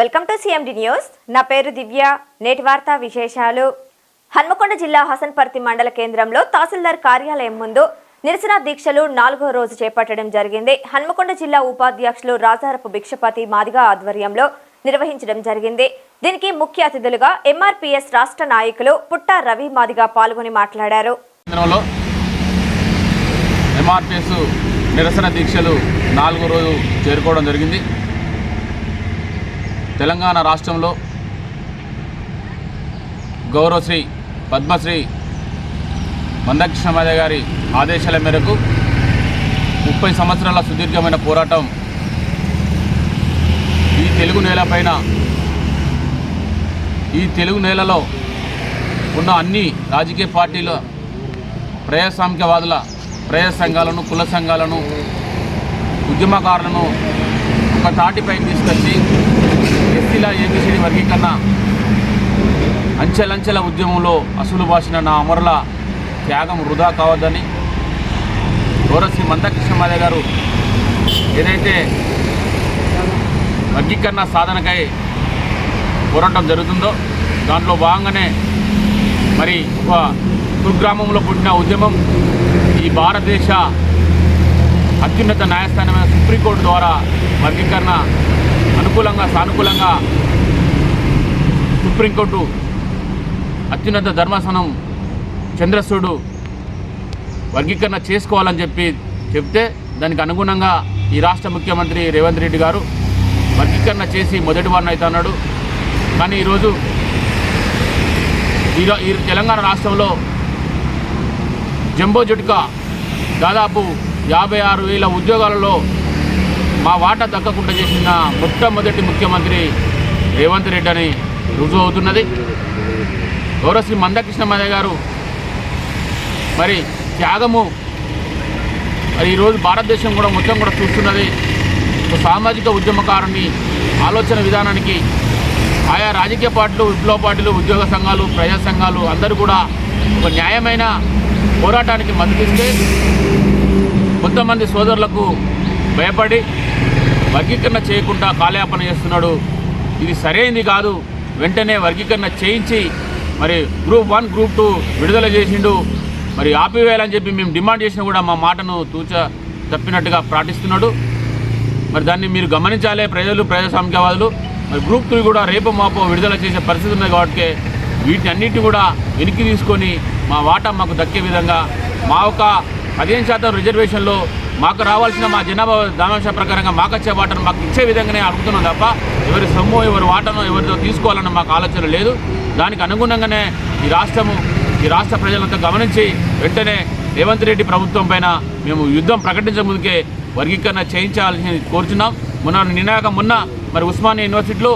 Welcome to CMD news. నా పేరు దివ్య. నేటి వార్తా విశేషాలు. హన్మకొండ జిల్లా హసన్పర్తి మండల కేంద్రంలో తహసీల్దార్ కార్యాలయం ముందు నిరసన దీక్షలు నాలుగో రోజు చేపట్టడం జరిగింది. హన్మకొండ జిల్లా ఉపాధ్యక్షులు రాజారపు భిక్షపతి మాదిగా ఆధ్వర్యంలో నిర్వహించడం జరిగింది. దీనికి ముఖ్య అతిథులుగా ఎంఆర్పిఎస్ రాష్ట్ర నాయకులు పుట్ట రవి మాదిగా పాల్గొని మాట్లాడారు. ఎంఆర్పిఎస్ నిరసన దీక్షలు నాలుగో రోజు చేరుకోవడం జరిగింది. తెలంగాణ రాష్ట్రంలో గౌరవశ్రీ పద్మశ్రీ మందకృష్ణమాద గారి ఆదేశాల మేరకు ముప్పై సంవత్సరాల సుదీర్ఘమైన పోరాటం ఈ తెలుగు నేలపైన ఈ తెలుగు నేలలో ఉన్న అన్ని రాజకీయ పార్టీల ప్రజాస్వామికవాదుల ప్రజా సంఘాలను కుల సంఘాలను ఉద్యమకారులను ఒక తాటిపై తీసుకొచ్చి ఎస్సీల ఏబిసిడి వర్గీకరణ. అంచెలంచెల ఉద్యమంలో అసలు భాషిన నా అమరుల త్యాగం వృధా కావద్దని గౌరవశ్రీ మందకృష్ణమాద గారు ఏదైతే వర్గీకరణ సాధనకై పోరాటం జరుగుతుందో దాంట్లో భాగంగానే మరి ఒక కుగ్రామంలో పుట్టిన ఉద్యమం ఈ భారతదేశ అత్యున్నత న్యాయస్థానమైన సుప్రీంకోర్టు ద్వారా వర్గీకరణ అనుకూలంగా సానుకూలంగా సుప్రీంకోర్టు అత్యున్నత ధర్మాసనం చంద్రసూడు వర్గీకరణ చేసుకోవాలని చెప్పి చెప్తే దానికి అనుగుణంగా ఈ రాష్ట్ర ముఖ్యమంత్రి రేవంత్ రెడ్డి గారు వర్గీకరణ చేసి మొదటి వారిని అవుతున్నాడు కానీ ఈరోజు ఈ ఈ తెలంగాణ రాష్ట్రంలో జంబో జుట్కా దాదాపు యాభై ఆరు వేల ఉద్యోగాలలో మా వాటా దక్కకుండా చేసిన మొట్టమొదటి ముఖ్యమంత్రి రేవంత్ రెడ్డి అని రుజువు అవుతున్నది. గౌరవశ్రీ మందకృష్ణ మాదయ్య గారు మరి త్యాగము మరి ఈరోజు భారతదేశం కూడా మొత్తం కూడా చూస్తున్నది. ఒక సామాజిక ఉద్యమకారుని ఆలోచన విధానానికి ఆయా రాజకీయ పార్టీలు విప్లవ పార్టీలు ఉద్యోగ సంఘాలు ప్రజా సంఘాలు అందరూ కూడా ఒక న్యాయమైన పోరాటానికి మద్దతిస్తే కొంతమంది సోదరులకు భయపడి వర్గీకరణ చేయకుండా కాలయాపన చేస్తున్నాడు. ఇది సరైనది కాదు. వెంటనే వర్గీకరణ చేయించి మరి గ్రూప్ వన్ గ్రూప్ టూ విడుదల చేసిండు. మరి ఆపివేయాలని చెప్పి మేము డిమాండ్ చేసినా కూడా మా మాటను తూచ తప్పినట్టుగా ప్రాటిస్తున్నాడు మరి దాన్ని మీరు గమనించాలి ప్రజలు ప్రజాస్వామికవాదులు. మరి గ్రూప్ త్రీ కూడా రేపు మాపో విడుదల చేసే పరిస్థితి ఉంది కాబట్టి వీటిని అన్నిటి కూడా వెనక్కి తీసుకొని మా వాటా మాకు దక్కే విధంగా మా ఒక పదిహేను శాతం రిజర్వేషన్లో మాకు రావాల్సిన మా జనాభా దామాంశ ప్రకారంగా మాకు వచ్చే వాటను మాకు ఇచ్చే విధంగానే అడుగుతున్నాం తప్ప ఎవరి సొమ్ము ఎవరి వాటను ఎవరితో తీసుకోవాలన్న మాకు ఆలోచన లేదు. దానికి అనుగుణంగానే ఈ రాష్ట్రము ఈ రాష్ట్ర ప్రజలంతా గమనించి వెంటనే రేవంత్ రెడ్డి ప్రభుత్వం పైన మేము యుద్ధం ప్రకటించే ముందుకే వర్గీకరణ చేయించాలని కోరుచున్నాం. మొన్న నినాక మొన్న మరి ఉస్మానియా యూనివర్సిటీలో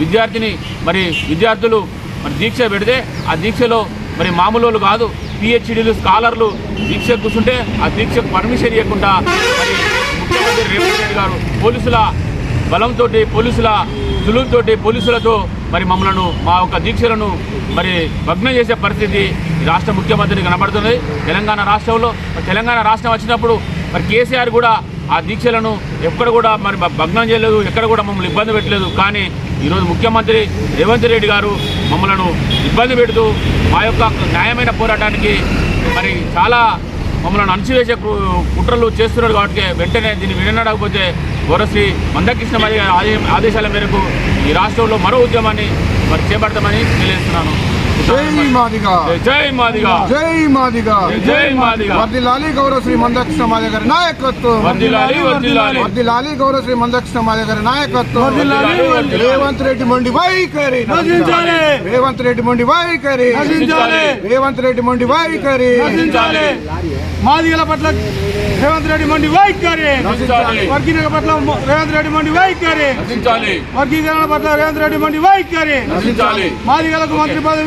విద్యార్థిని మరి విద్యార్థులు మరి దీక్ష పెడితే ఆ దీక్షలో మరి మామూలు వాళ్ళు కాదు పిహెచ్డీలు స్కాలర్లు దీక్ష కూర్చుంటే ఆ దీక్షకు పర్మిషన్ ఇవ్వకుండా మరి ముఖ్యమంత్రి రేవంత్ రెడ్డి గారు పోలీసుల బలంతో పోలీసుల సులువుతోటి పోలీసులతో మరి మమ్మలను మా యొక్క దీక్షలను మరి భగ్నం చేసే పరిస్థితి రాష్ట్ర ముఖ్యమంత్రికి కనబడుతుంది. తెలంగాణ రాష్ట్రంలో మరి తెలంగాణ రాష్ట్రం వచ్చినప్పుడు మరి కేసీఆర్ కూడా ఆ దీక్షలను ఎక్కడ కూడా మరి భగ్నం చేయలేదు ఎక్కడ కూడా మమ్మల్ని ఇబ్బంది పెట్టలేదు. కానీ ఈరోజు ముఖ్యమంత్రి రేవంత్ రెడ్డి గారు మమ్మలను ఇబ్బంది పెడుతూ మా యొక్క న్యాయమైన పోరాటానికి మరి చాలా మమ్మల్ని అణచివేసే కుట్రలు చేస్తున్నాడు కాబట్టి వెంటనే దీన్ని వినడకపోతే వరసి మందకృష్ణ మరి ఆదేశాల మేరకు ఈ రాష్ట్రంలో మరో ఉద్యమాన్ని మరి చేపడతామని తెలియజేస్తున్నాను. జై మాదిగా జై మాదిగా జై మాదిగా జై మాదిగా వర్దిలాలి గౌరవ శ్రీ మందకృష్ణ మాదిగ గారి నాయకత్వం వర్ధిల్లాలి, వర్ధిల్లాలి. వర్దిలాలి గౌరవ శ్రీ మందకృష్ణ మాదిగ గారి నాయకత్వం వర్ధిల్లాలి, వర్ధిల్లాలి. రేవంత్ రెడ్డి మొండి వైఖరి నశించాలి. రేవంత్ రెడ్డి మొండి వైఖరి నశించాలి. రేవంత్ రెడ్డి మొండి వైఖరి నశించాలి మాదిగల పట్ల రేవంత్ రెడ్డి మండి వైఖరి నశించాలి. వర్గీకరణ పట్ల మొ- రేవంత్ రెడ్డి మండి వైఖరి నశించాలి వర్గీకరణ పట్ల రేవంత్ రెడ్డి మండి వైఖరి నశించాలి మాదిగలకు మంత్రి పదవి